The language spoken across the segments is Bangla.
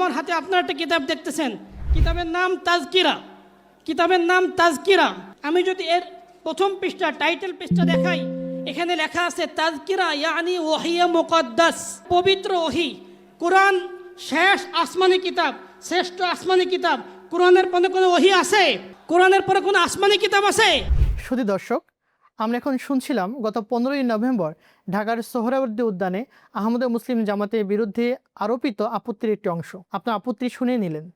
আমার হাতে আপনারা একটা কিতাব দেখতেছেন। কিতাবের নাম তাজকিরা। কিতাবের নাম তাজকিরা। আমি যদি এর প্রথম পৃষ্ঠা, টাইটেল পৃষ্ঠা দেখাই, এখানে লেখা আছে, তাজকিরা ইয়ানি ওহিয়া মুকদ্দাস, পবিত্র ওহি। কোরআন শেষ আসমানি কিতাব, শ্রেষ্ঠ আসমানি কিতাব। কোরআনের পরে কোনো ওহি আছে? কোরআনের পরে কোনো আসমানি কিতাব আছে? শুধু দর্শক আমরা এখন শুনছিলাম গত পনেরোই নভেম্বর ঢাকার সোহরাবর্দী উদ্যানে আহমদ মুসলিম জামাতের বিরুদ্ধে আরোপিত আপত্তির একটি অংশ। আপনার আপত্তি শুনে নিলেন।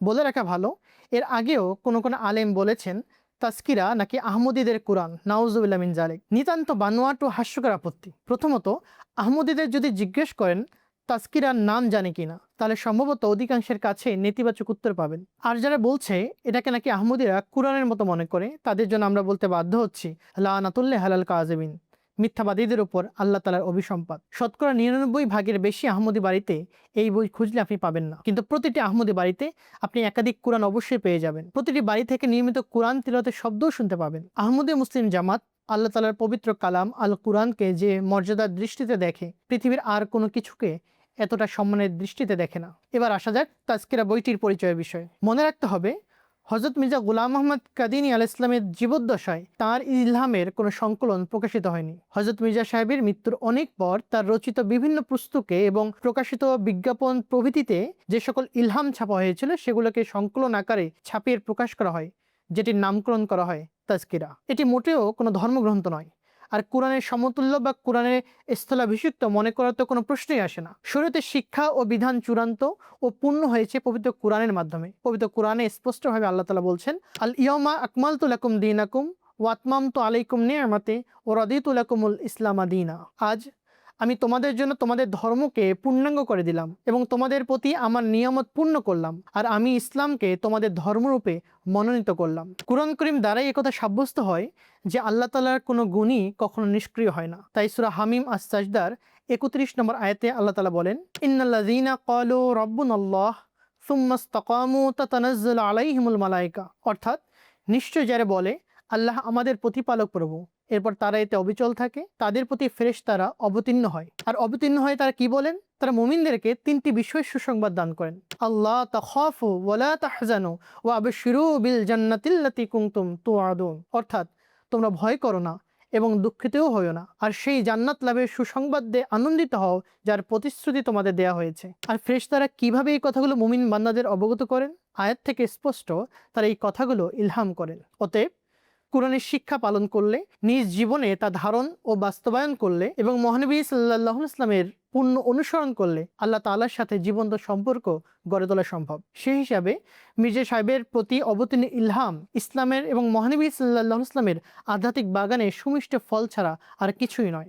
বলে রাখা ভালো, এর আগেও কোনো কোনো আলেম বলেছেন তাস্কিরা নাকি আহমদীদের কোরআন নাউজুবিল্লা মিন জালেক নিতান্ত বানোয়াট হাস্যকর আপত্তি। প্রথমত, আহমদীদের যদি জিজ্ঞেস করেন তাস্কিরার নাম জানে কিনা, তাহলে সম্ভবত অধিকাংশের কাছে নেতিবাচক উত্তর পাবেন। আর যারা বলছে এটাকে নাকি আহমদীরা কোরআনের মতো মনে করে, তাদের জন্য আমরা বলতে বাধ্য হচ্ছি, লানাতুল্লে হালাল কাজেবিন মিথ্যাবাদীদের উপর আল্লাহ তালার অভিসম্পাদ শতকরা নিরানব্বই ভাগের বেশি আহমদী বাড়িতে এই বই খুঁজলে আপনি পাবেন না। কিন্তু প্রতিটি আহমদী বাড়িতে আপনি একাধিক কোরআন অবশ্যই পেয়ে যাবেন। প্রতিটি বাড়ি থেকে নিয়মিত কোরআন তিলতের শব্দও শুনতে পাবেন। আহমদী মুসলিম জামাত আল্লাহ তালার পবিত্র কালাম আল কোরআনকে যে মর্যাদার দৃষ্টিতে দেখে, পৃথিবীর আর কোনো কিছুকে এতটা সম্মানের দৃষ্টিতে দেখে না। এবার আসা যাক তাজকিরা বইটির পরিচয়ের বিষয়ে। মনে রাখতে হবে হজরত মির্জা গুলাম আহমদ কাদিনী আল ইসলামের জীবদ্দশায় তাঁর ইলহামের কোনো সংকলন প্রকাশিত হয়নি। হজরত মির্জা সাহেবের মৃত্যুর অনেক পর তার রচিত বিভিন্ন পুস্তকে এবং প্রকাশিত বিজ্ঞাপন প্রভৃতিতে যে সকল ইলহাম ছাপা হয়েছিল সেগুলোকে সংকলন আকারে ছাপিয়ে প্রকাশ করা হয়, যেটির নামকরণ করা হয় তাজকিরা। এটি মোটেও কোনো ধর্মগ্রন্থ নয়। আর কোরআনের সমতুল্য বা কোরআনের স্থলাভিষিক্ত মনে করার তো কোনো প্রশ্নই আসে না। শরীয়তের শিক্ষা ও বিধান চূড়ান্ত ও পূর্ণ হয়েছে পবিত্র কোরআনের মাধ্যমে। পবিত্র কোরআনে স্পষ্টভাবে আল্লাহ তালা বলছেন, আল ইয়মা আকমাল তুলাকুম দিন আকুম ওয়াতমাম তো আলাইকুম নিয়ামাতে ও রদিতুলাকুমুল ইসলামা দিনা। আজ আমি তোমাদের জন্য তোমাদের ধর্মকে পূর্ণাঙ্গ করে দিলাম এবং তোমাদের প্রতি আমার নিয়ামত পূর্ণ করলাম। আর আমি ইসলামকে তোমাদের ধর্মরূপে মনোনীত করলাম। কুরআন করিম দ্বারাই একথা সাব্যস্ত হয় যে আল্লাহ তালার কোনো গুণই কখনো নিষ্ক্রিয় হয় না। তাই সুরা হামিম আস সাজদার একত্রিশ নম্বর আয়াতে আল্লাহ তালা বলেন, ইন্নাল্লাযীনা ক্বালু রাব্বুনাল্লাহ সুম্মাস্তাকামু তাতানাজ্জালু আলাইহিমুল মালায়েকা অর্থাৎ নিশ্চয় যারা বলে আল্লাহ আমাদের প্রতিপালক প্রভু। এরপর তারা এতে অবিচল থাকে, তাদের প্রতি ফ্রেশ তারা অবতীর্ণ হয়। আর অবতীর্ণ হয়ে তারা কি বলেন? তারা মুমিনদেরকে তিনটি বিষয়ের সুসংবাদ দান করেন। আল্লাহ তাখাফু ওয়ালা তাহজানু ওয়া আবশিরু বিল জান্নাতিল্লাতি কুনতুম তুআদুন। অর্থাৎ, তোমরা ভয় করো না এবং দুঃখিতও হইও না। আর সেই জান্নাত লাভের সুসংবাদ দিয়ে আনন্দিত হও, যার প্রতিশ্রুতি তোমাদের দেয়া হয়েছে। আর ফ্রেশ তারা কীভাবে এই কথাগুলো মুমিন বান্দাদের অবগত করেন? আয়াত থেকে স্পষ্ট তারা এই কথাগুলো ইলহাম করেন। অতএব কোরআনের শিক্ষা পালন করলে, নিজ জীবনে তা ধারণ ও বাস্তবায়ন করলে এবং মহানবী সাল্লাহ ইসলামের পূর্ণ অনুসরণ করলে আল্লাহ তাল্লার সাথে জীবন্ত সম্পর্ক গড়ে তোলা সম্ভব। সেই হিসাবে মির্জা সাহেবের প্রতি অবতীর্ণ ইলহাম ইসলামের এবং মহানবী সাল্লাহ ইসলামের আধ্যাত্মিক বাগানে সুমিষ্ট ফল ছাড়া আর কিছুই নয়।